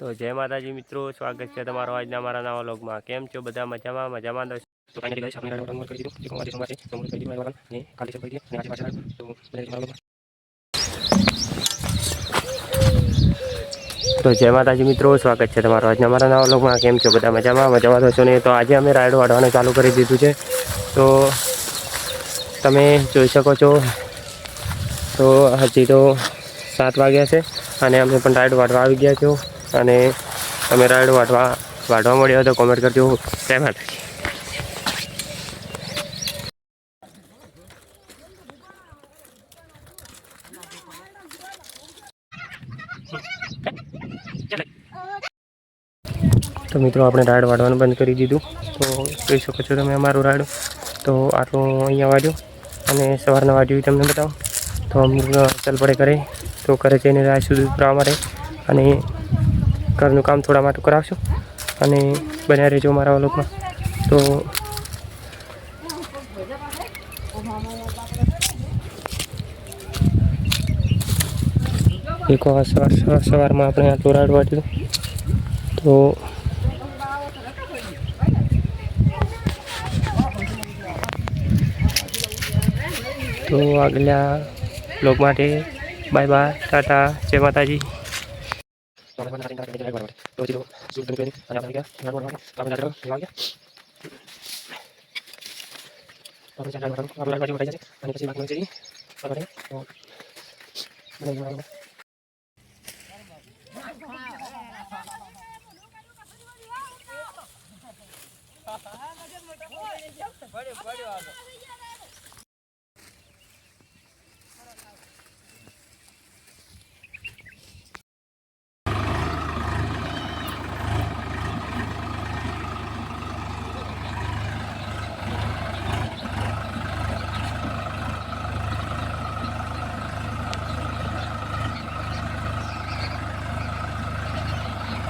તો જય માતાજી મિત્રો સ્વાગત છે તમારો આજના મારા નવા લોગમાં કેમ છો બધા? મજામાં? મજામાં તો તો ફાઇનલી ગાઈસ આપણે રંગ કરી દીધું. જે કોમાજી સોમવાર છે. તો હું કરી દીધું રાઈડ ને કાલે છે કરી અને આજે પાછળ તો તો જય માતાજી મિત્રો સ્વાગત છે તમારો આજના મારા નવા લોકમાં કેમ છો બધા? મજામાં? મજામાં થશો ને? તો આજે અમે રાઈડ વાળવાનું ચાલુ કરી દીધું છે. તો તમે જોઈ શકો છો. તો હજી તો સાત વાગ્યા છે અને અમે પણ રાઈડ વાળવા આવી ગયા છો. અને તમે રાઈડ વાળવા વાળવા મળ્યો તો કોમેન્ટ કરજો. જય તો મિત્રો, આપણે રાઈડ વાળવાનું બંધ કરી દીધું. તો જોઈ શકો છો તમે અમારું રાઈડ તો આટલું અહીંયા વાળ્યું અને સવારના વાળ્યું તમને બતાવો. તો અમુક ચલ પડે કરે તો કરે જઈને રાહ સુધી ઉતરવા માટે. અને ઘરનું કામ થોડા માટે કરાવશું અને બન્યા રહેજો મારા લોકો તો એક વાર સવાર સવાર, સવારમાં આપણે આટલું રાડવા દીધું તો તો આગલા બ્લોગ માટે બાય બાય, ટાટા, જય માતાજી. Bari bari abi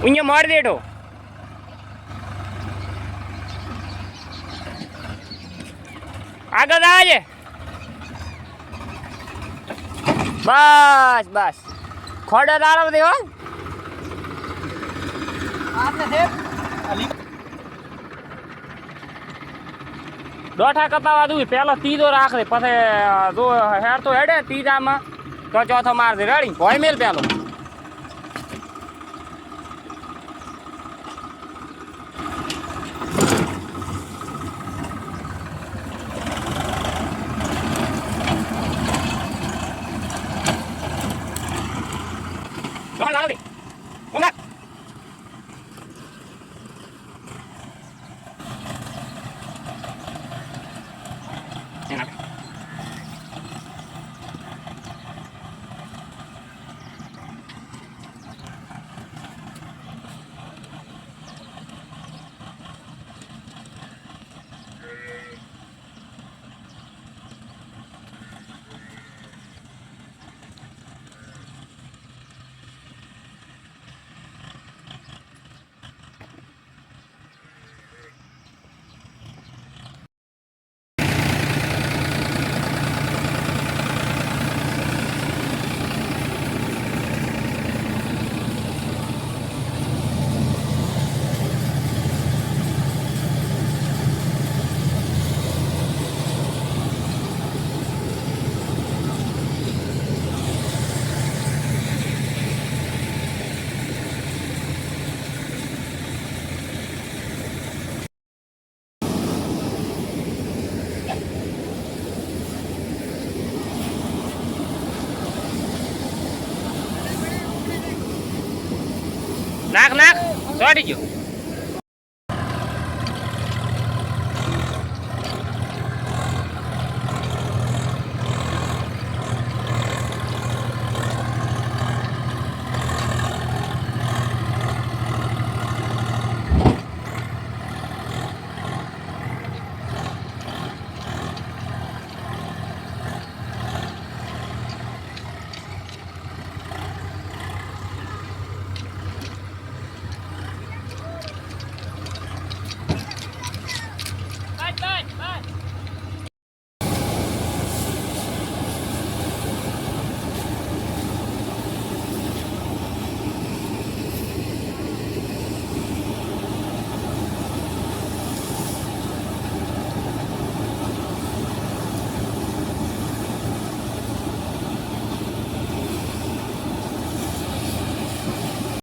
અહીંયા મારી દેઠો આગળ આવે બસ બસ. ખોડે તારો દેવો દોઠા કપાવા દઉં, પેલો તીજો રાખ દે પછી જો હેર તો હેડે ત્રીજામાં, તો ચોથો માર દે રેડી? ભોય મેલ પેલો. 在哪里？滚开进来 નાખ નાખ. ચોટી ગયો.